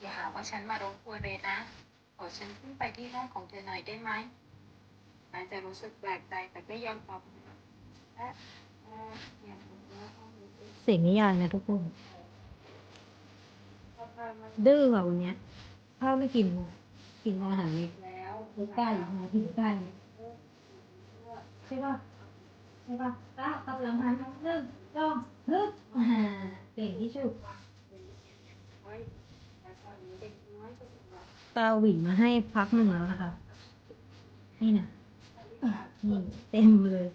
อย่าหาว่าฉันมารบกวนเลยนะ ขอฉันขึ้นไปที่ห้องของเธอหน่อยได้ไหมอาจจะรู้สึกแปลกใจแต่ไม่ยอมตอบและเอ่ออยากรู้ว่าห้องนี้เป็นเสียงนิยายนะทุกคนสภาพมันดื้อแบบวันเนี้ยข้าวไม่กินเลยกินอาหารนี่แล้วกินไก่มากินไก่ใช่ป่ะใช่ป่ะก้าวกำลังหันหนึ่งสองฮึบอ่าเก่งที่สุดไว้แตาหวินมาให้พักหนึ่งแล้วนะคะ นี่นะนี่เต็มเลย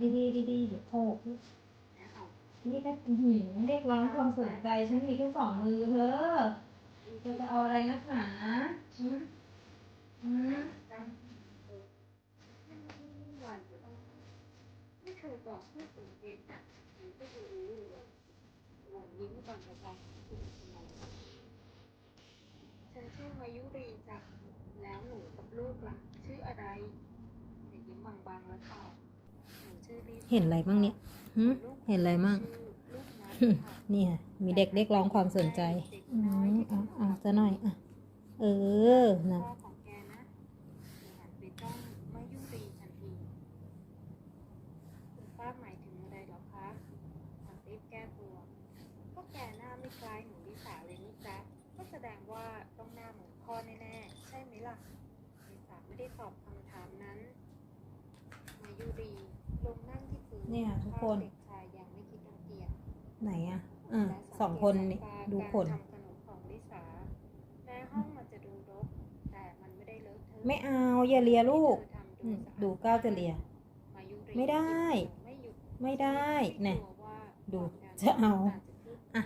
ดีดีดีดีเดี๋ยวโผล่นี่ก็หือเรียกร้องความสนใจ ฉันมีแค่สองมือเธอเธอจะเอาอะไรนักหนาอืมอืม วันจะต้อง ไม่เคยบอกให้สังเกตนะหรือก็จะรู้ว่าหวังยิ้มก่อนจะไปคุณสมองฉันชื่อมายุรีจ้ะแล้วหนูกับลูกล่ะชื่ออะไรเด็กยิ้มบางๆแล้วตอบหนูชื่อลิเห็นอะไรบ้างเนี่ยหึเห็นอะไรบ้าง ชื่อลูกนัทค่ะนี่ค่ะมีเด็กเรียกร้องความสนใจ อืมเอาเอาซะหน่อยอะ เออนะ พ่อของแกนะหนูหันไปจ้องมายุรีทันทีคุณ ป้าหมายถึงอะไรเหรอคะฉันรีบแก้ตัวก็แกหน้าไม่คล้ายหนูลิสาเลยนี่จ๊ะก็แสดงว่าต้องหน้าเหมือนพ่อแน่ๆ ใช่ไหมล่ะลิสาไม่ได้ตอบคำถามนั้นมายุรีลงนั่งที่พื้นเนี่ยทุกคนเด็กชายยังไม่คิดรังเกียจไหนอะอะสองคนนี่ดูผลการทำขนมของลิสาแม้ห้องมันจะดูรกแต่มันไม่ได้เลอะเทอะไม่เอาอย่าเลียลูกที่เธอทำอืมสะอาดูก้าวจะเลียมายุรีไม่ได้ ไม่หยุดไม่ได้เนี่ยกลัวว่าดูความจะเอาดันจะขึ้นอะ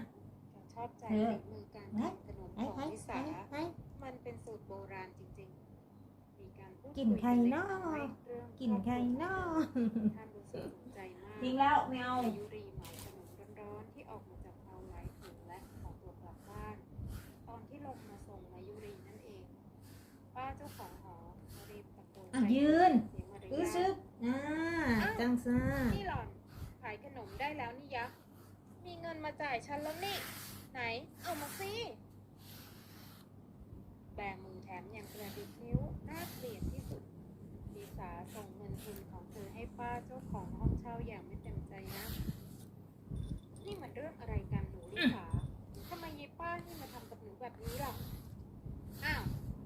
ฉันชอบใจเออ ฝีมือการไหนทำขนมไอ้ของไอ้ลิไอ้สาไอ้มันเป็นสูตรโบราณจริงๆ มีการพูดกลิ่นใครเนาะคุยเรื่องกลิ่นใครเนาะท่านรู้สึกสนใจมากจริงแล้วไม่เอามายุรีเหมาขนมร้อนๆที่ออกมาจากเตาหลายถุงและขอตัวกลับบ้าน ตอนที่ลงมาส่งมายุรีนั่นเอง ป้าเจ้าของหอรีบตะโกนอะใส่ยืน เสียงมารอื้อยาซึทบอ่าจังซ่านี่หล่อนขายขนม ได้แล้วนี่ยะ มีเงินมาจ่ายฉันแล้วนี่ ไหน เอามาสิแบมือแถมยังกระดิกนิ้วน่าเกลียดที่สุดลิสาส่งเงินทุนของเธอให้ป้าเจ้าของห้องเช่าอย่างไม่เต็มใจนะ นี่มันเรื่องอะไรกันหนูลิสาทำไมยายป้านี่มาทำกับหนูแบบนี้ล่ะ อ้าว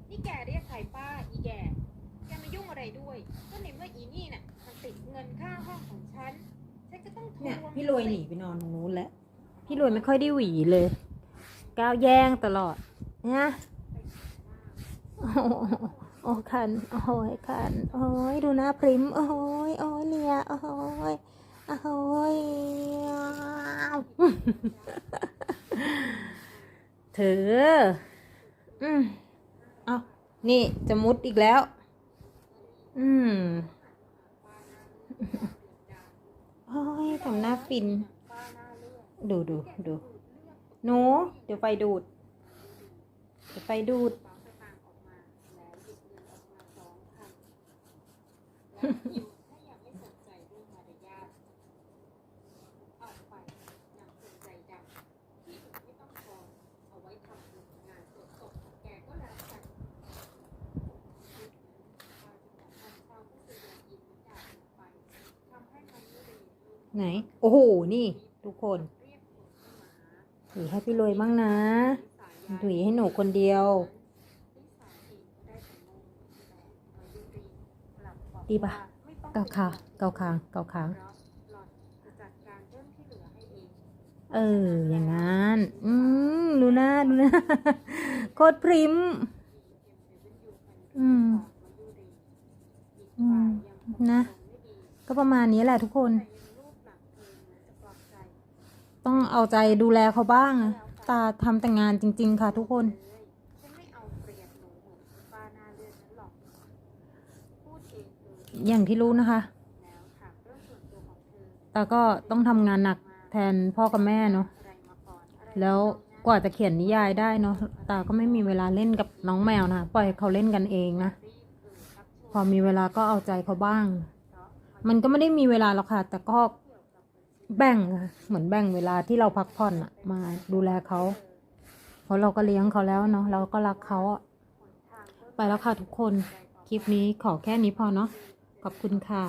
นี่แกเรียกใครป้าอีแกแกมายุ่งอะไรด้วย ก็ในเมื่ออีนี่น่ะ มันติดเงินค่าห้องของฉัน ฉันก็ต้องทวงเนี่ยพี่รวยหนีไปนอนตรงนู้นแล้ว พี่รวยไม่ค่อยได้หวีเลยก้าวแย่งตลอดนะโอ้โหโอ้คันโอ้ยคันโอ้ยดูหน้าพริมโอ้ยโอ้ยเนี่ยโอ้ยโอ้ยอ้าวเธออืมเอานี่จะมุดอีกแล้ว อืมโอ้ ยทำหน้าฟินป้าหน้าเลือดดูดูดูหนู เดี๋ยวไฟดูด เดี๋ยวไฟดูด ไหน โอ้โห นี่ ทุกคนเรียให้พี่รวยบ้างนะถือให้หนูคนเดียว ดีปะเกาคาเกาคางเกาคางเออ อย่างนั้น อืมดูหน้าดูหน้าโคตรพริมอืม อืม นะ ก็ประมาณนี้แหละทุกคน ต้องเอาใจดูแลเขาบ้าง ตาทำแต่งานจริง ๆ ค่ะทุกคน อย่างที่รู้นะคะแล้วถามเรื่องส่วนตัวของเธอตาก็ต้องทำงานหนักแทนพ่อกับแม่เนาะ แล้วกว่าจะเขียนนิยายได้เนาะ ตาก็ไม่มีเวลาเล่นกับน้องแมวนะปล่อยเขาเล่นกันเองนะ พอมีเวลาก็เอาใจเขาบ้าง มันก็ไม่ได้มีเวลาหรอกค่ะ แต่ก็ แบ่งอะเหมือนแบ่งเวลาที่เราพักผ่อนอะมาดูแลเขาเพราะเราก็เลี้ยงเขาแล้วเนาะเราก็รักเขาอะไปแล้วค่ะทุกคน คลิปนี้ขอแค่นี้พอเนาะขอบคุณค่ะ